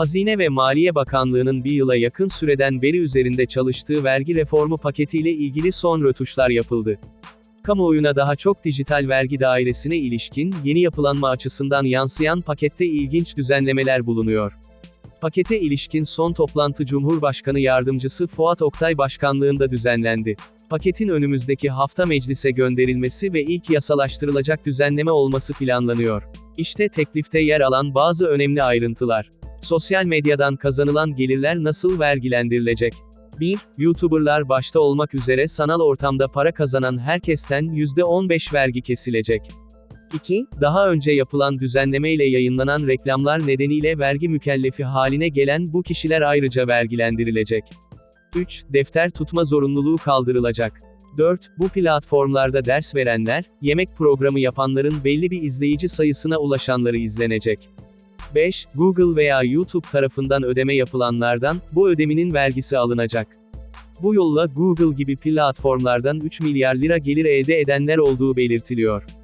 Hazine ve Maliye Bakanlığı'nın bir yıla yakın süreden beri üzerinde çalıştığı vergi reformu paketiyle ilgili son rötuşlar yapıldı. Kamuoyuna daha çok dijital vergi dairesine ilişkin, yeni yapılanma açısından yansıyan pakette ilginç düzenlemeler bulunuyor. Pakete ilişkin son toplantı Cumhurbaşkanı Yardımcısı Fuat Oktay Başkanlığında düzenlendi. Paketin önümüzdeki hafta meclise gönderilmesi ve ilk yasalaştırılacak düzenleme olması planlanıyor. İşte teklifte yer alan bazı önemli ayrıntılar. Sosyal medyadan kazanılan gelirler nasıl vergilendirilecek? 1. YouTuberlar başta olmak üzere sanal ortamda para kazanan herkesten %15 vergi kesilecek. 2. Daha önce yapılan düzenleme ile yayınlanan reklamlar nedeniyle vergi mükellefi haline gelen bu kişiler ayrıca vergilendirilecek. 3. Defter tutma zorunluluğu kaldırılacak. 4. Bu platformlarda ders verenler, yemek programı yapanların belli bir izleyici sayısına ulaşanları izlenecek. 5. Google veya YouTube tarafından ödeme yapılanlardan, bu ödemenin vergisi alınacak. Bu yolla Google gibi platformlardan 3 milyar lira gelir elde edenler olduğu belirtiliyor.